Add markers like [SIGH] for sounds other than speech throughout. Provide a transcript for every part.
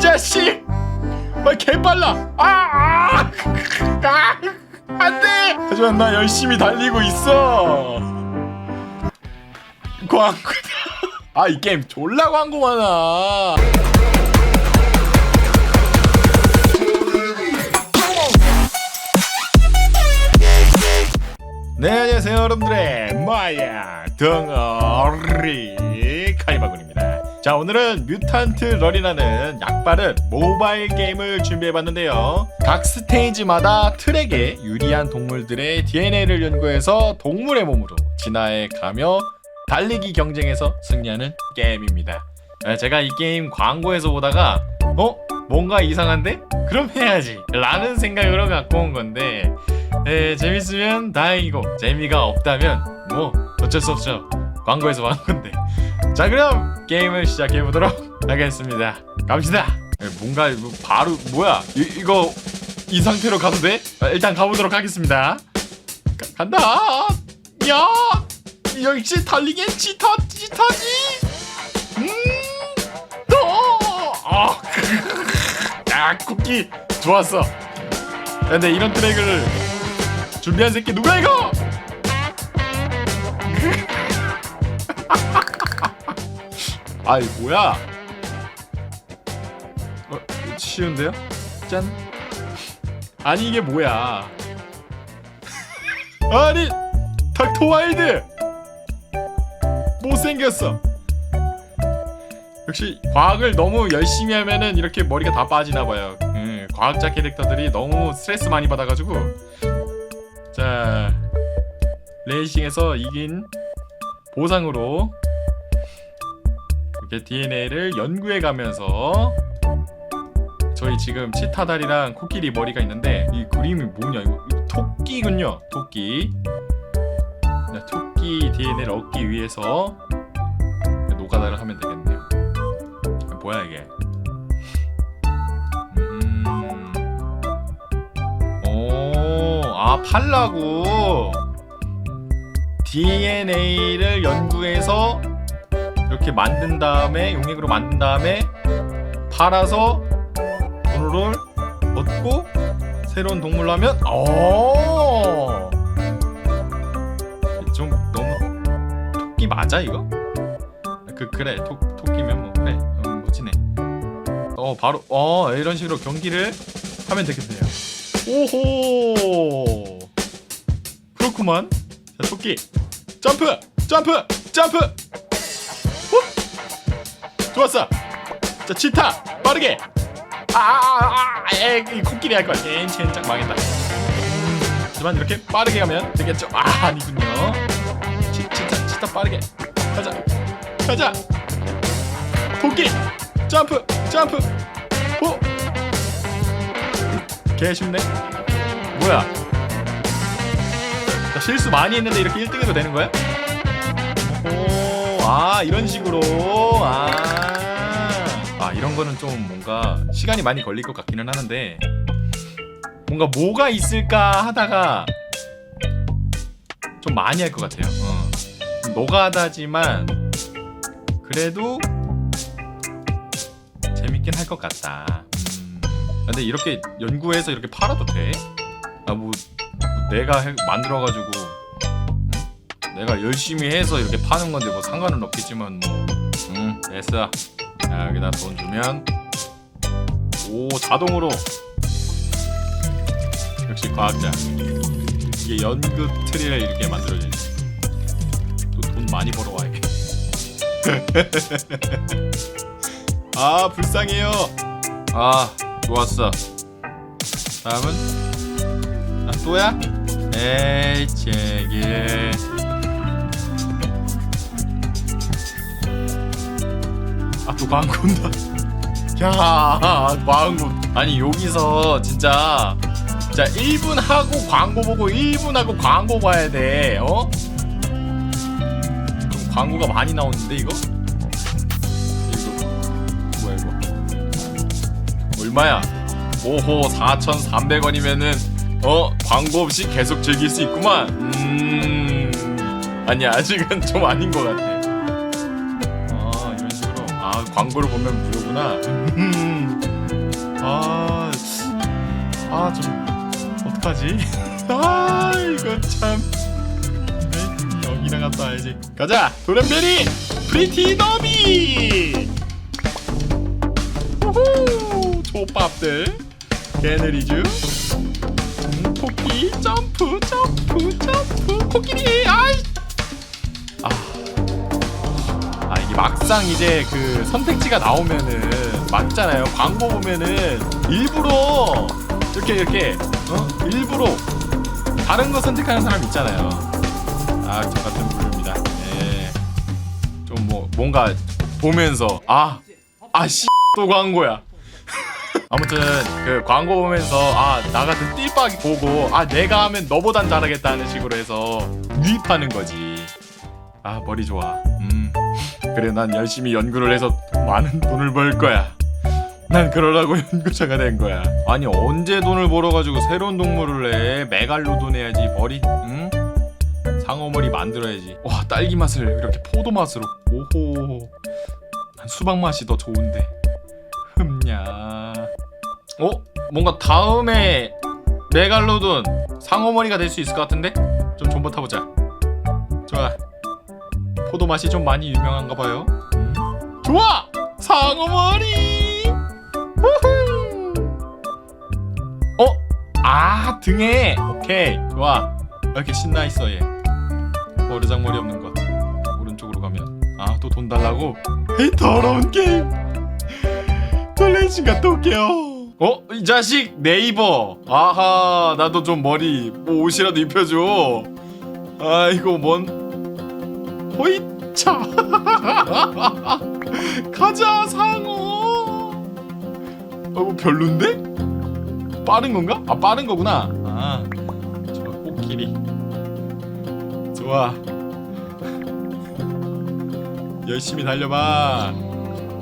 이 자식! 아 개빨라. 아, 아, 아 안 돼! 하지만 나 열심히 달리고 있어. 광고. 아이 게임 졸라 광고 많아. 네 안녕하세요 여러분들의 마야 덩어리 카이바군입니다 자 오늘은 뮤탄트 럴이라는 약발은 모바일 게임을 준비해봤는데요. 각 스테이지마다 트랙에 유리한 동물들의 DNA를 연구해서 동물의 몸으로 진화해 가며 달리기 경쟁에서 승리하는 게임입니다. 아, 제가 이 게임 광고에서 보다가 어? 뭔가 이상한데? 그럼 해야지. 라는 생각으로 갖고 온 건데 에, 재밌으면 다행이고 재미가 없다면 뭐 어쩔 수 없죠. 광고에서 한 건데 자 그럼 게임을 시작해 보도록 하겠습니다. 갑시다. 에, 뭔가 바로 뭐야? 이, 이거 이 상태로 가도 돼? 아, 일단 가보도록 하겠습니다. 가, 간다! 야! 역시 달리기엔 치타 치타지! 음또아 야 쿠키! 좋았어. 근데 이런 트랙을 준비한 새끼 누가 이거? [LAUGHS] 아이 뭐야? 어, 쉬운데요? 짠. 아니 이게 뭐야? 아니 닥터 와일드 못생겼어. 역시 과학을 너무 열심히 하면은 이렇게 머리가 다 빠지나 봐요. 음, 과학자 캐릭터들이 너무 스트레스 많이 받아가지고 자 레이싱에서 이긴 보상으로 이렇게 DNA를 연구해 가면서 저희 지금 치타다리랑 코끼리 머리가 있는데 이 그림이 뭐냐? 이거, 토끼군요 토끼. 네, 토끼 DNA를 얻기 위해서 노가다를 하면 되겠네요. 아, 뭐야 이게? 음... 오, 아 팔라고. DNA를 연구해서 이렇게 만든 다음에 용액으로 만든 다음에 팔아서 돈을 얻고 새로운 동물로 하면 어. 좀 너무 토끼 맞아 이거? 그 그래 토, 토끼면 뭐 그래 어, 멋지네. 어 바로 어 이런 식으로 경기를 하면 되겠네요. 오호 그렇구만 자 토끼 점프 점프 점프 후! 좋았어. 자 치타. 빠르게. 아아아에 코끼리 할 거야 젠젠 망했다. 하지만 이렇게 빠르게 가면 되겠죠. 아 아니군요. 치, 치타 치타 빠르게. 가자. 가자. 토끼. 점프 점프. 오개 쉽네. 뭐야? 나 실수 많이 했는데 이렇게 1등 해도 되는 거야? 오, 아 이런 식으로. 아, 아 이런 거는 좀 뭔가 시간이 많이 걸릴 것 같기는 하는데 뭔가 뭐가 있을까 하다가 좀 많이 할 것 같아요. 어. 좀 노가다지만 그래도 재밌긴 할 것 같다. 음. 근데 이렇게 연구해서 이렇게 팔아도 돼? 아 뭐 내가 해- 만들어가지고 응? 내가 열심히 해서 이렇게 파는 건데 뭐 상관은 없겠지만 뭐 응, 됐어 자, 여기다 돈 주면 오 자동으로. 역시 과학자. 이게 연극 트리를 이렇게 만들어지지 또돈 많이 벌어와야겠 [LAUGHS] 아 불쌍해요. 아 좋았어. 다음은? 아 또야? 에이 제길 또 광고 온다 야 광고 아니 여기서 진짜 진짜 1분 하고 광고 보고 1분 하고 광고 봐야 돼 어? 좀 광고가 많이 나오는데 이거? 이거 뭐야 이거 얼마야? 오호 4,300원이면은 어 광고 없이 계속 즐길 수 있구만. 음 아니 아직은 좀 아닌 것 같아. 광고를 보면 무료구나. 음. 아, 아, 좀, 어떡하지? [LAUGHS] 아, 이거 참. 네, 여기 나 갔다 와야지. 가자! 도련변이! 프리티 더비! 우후! 족밥들. 개느리쥬. 음, 토끼, 점프, 점프, 점프. 코끼리! 아이! 아. 막상 이제 그 선택지가 나오면은 맞잖아요. 광고 보면은 일부러 이렇게 이렇게 어? 일부러 다른 거 선택하는 사람 있잖아요. 아 저 같은 부류입니다. 예. 좀뭐 뭔가 보면서 아 아씨 또 광고야. [LAUGHS] 아무튼 그 광고 보면서 아 나 같은 띨박이 보고 아 내가 하면 너보단 잘하겠다는 식으로 해서 유입하는 거지. 아 머리 좋아. 음. 그래 난 열심히 연구를 해서 많은 돈을 벌 거야. 난 그러라고 [LAUGHS] 연구자가 된 거야. 아니 언제 돈을 벌어가지고 새로운 동물을 내? 메갈로돈 해야지 머리, 응? 상어 머리 만들어야지. 와 딸기 맛을 이렇게 포도 맛으로. 오호. 난 수박 맛이 더 좋은데. 흠냐. 어? 뭔가 다음에 메갈로돈 상어 머리가 될 수 있을 것 같은데? 좀 존버 타보자. 좋아. 포도 맛이 좀 많이 유명한가 봐요. 음. 좋아! 상어머리! 어? 아 등에 오케이 좋아 왜 이렇게 신나 있어 얘 버르장 머리 없는 것 오른쪽으로 가면 아 또 돈 달라고? 에이 더러운 게임 돌레신가 또 올게요 어? 이 자식 네이버 아하 나도 좀 머리 뭐 옷이라도 입혀줘 아이고 뭔 호이차 [LAUGHS] 가자 상어 어뭐 별론데? 빠른 건가? 아 빠른 거구나 아 좋아 코끼리 좋아 [LAUGHS] 열심히 달려봐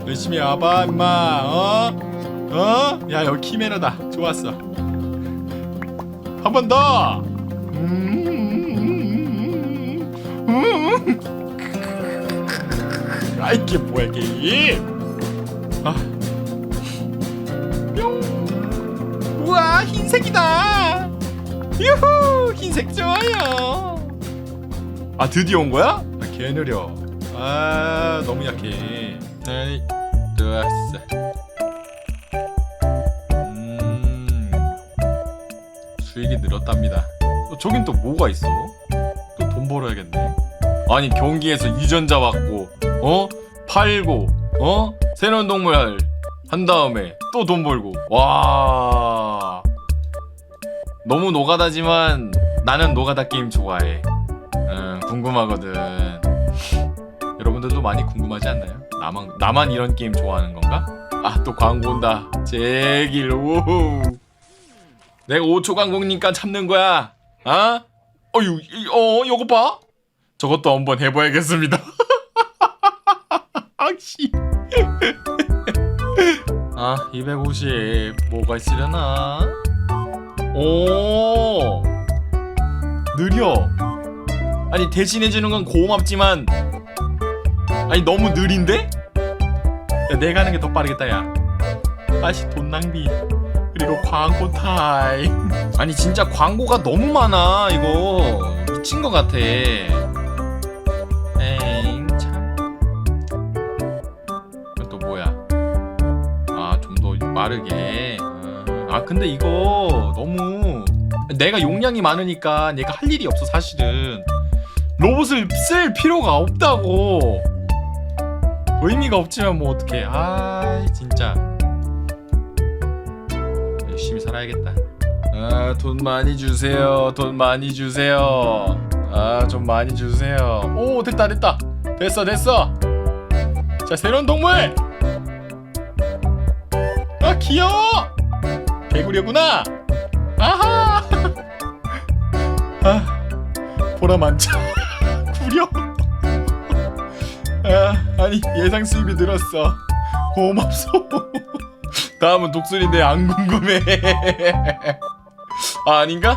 열심히 와봐 임마 어? 어? 야 여기 키메라다 좋았어 한 번 더! 음, 음. 아 이게 뭐야 게임 아. 뿅. 우와 흰색이다. 유후 흰색 좋아요. 아 드디어 온 거야? 아, 개 느려. 아 너무 약해. 에이 좋았어 음 수익이 늘었답니다. 어, 저긴 또 뭐가 있어? 또 돈 벌어야겠네. 아니 경기에서 유전자 받고 어? 팔고 어? 새로운 동물 한 다음에 또 돈 벌고. 와. 너무 노가다지만 나는 노가다 게임 좋아해. 응, 궁금하거든. 여러분들도 많이 궁금하지 않나요? 나만 나만 이런 게임 좋아하는 건가? 아 또 광고 온다. 제길 오호 내가 5초 광고니까 참는 거야. 아? 어유 어 요거 봐. 저것도 한번 해봐야겠습니다. 아 [LAUGHS] 씨. 아 250 뭐가 있으려나? 오! 느려. 아니 대신해주는 건 고맙지만 아니 너무 느린데? 야, 내가 하는 게 더 빠르겠다 야. 아씨 돈 낭비. 그리고 광고 타임. 아니 진짜 광고가 너무 많아 이거. 미친 것 같아 더 빠르게. 아 근데 이거 너무 내가 용량이 많으니까 내가 할 일이 없어 사실은. 로봇을 쓸 필요가 없다고. 의미가 없지만 뭐 어떡해. 아 진짜. 열심히 살아야겠다. 아, 돈 많이 주세요. 돈 많이 주세요. 아, 좀 많이 주세요. 오, 됐다, 됐다. 됐어, 됐어. 자, 새로운 동물. 아, 귀여워. 개구리구나. 아하. 아, 보라 많죠. [LAUGHS] 구려. 아, 아니 예상 수입이 늘었어. 고맙소. [LAUGHS] 다음은 독수리인데 안 궁금해. [LAUGHS] 아 아닌가?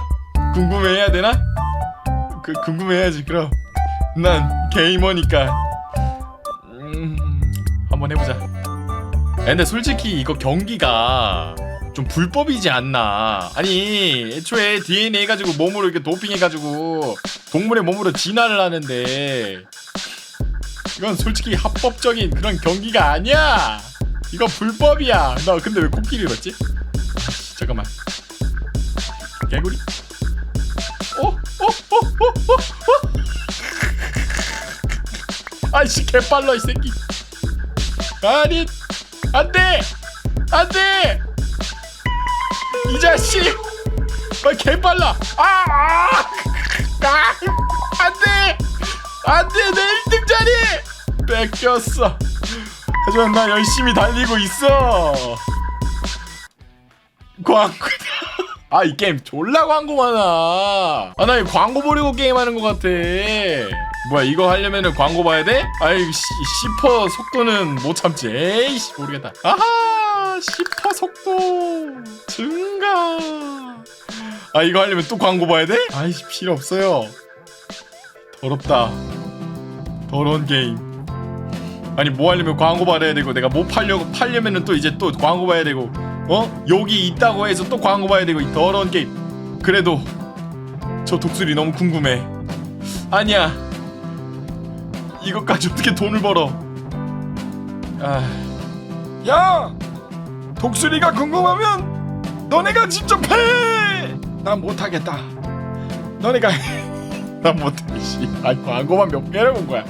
궁금해해야 되나? 그 궁금해야지 그럼. 난 게이머니까. 음, 한번 해보자. 근데 솔직히 이거 경기가 좀 불법이지 않나 아니 애초에 DNA 가지고 몸으로 이렇게 도핑해가지고 동물의 몸으로 진화를 하는데 이건 솔직히 합법적인 그런 경기가 아니야 이거 불법이야 나 근데 왜 코끼리 봤지? 잠깐만 개구리 어? 어? 어? 어? 어? 어? [LAUGHS] 아이씨 개빨라 이 새끼 아니 안돼! 안돼! 이 자식! 아 개빨라! 아, 아, 아! 안돼! 안돼! 내 1등 자리! 뺏겼어. 하지만 나 열심히 달리고 있어. 광고 아이 게임 졸라 광고 많아. 아나 이 광고 보려고 게임하는 것 같아 뭐야 이거 하려면은 광고 봐야 돼? 아이 시, 10% 속도는 못 참지. 에이씨 모르겠다. 아하 10% 속도 증가. 아 이거 하려면 또 광고 봐야 돼? 아이씨 필요 없어요. 더럽다. 더러운 게임. 아니 뭐 하려면 광고 받아야 되고 내가 뭐 팔려고 팔려면은 또 이제 또 광고 봐야 되고 어? 여기 있다고 해서 또 광고 봐야 되고 이 더러운 게임. 그래도 저 독수리 너무 궁금해. 아니야 이것까지 어떻게 돈을 벌어 아 야! 독수리가 궁금하면 너네가 직접 해! 난 못하겠다. 너네가 해. [LAUGHS] 난 못해 씨 아 광고만 몇 개를 본 거야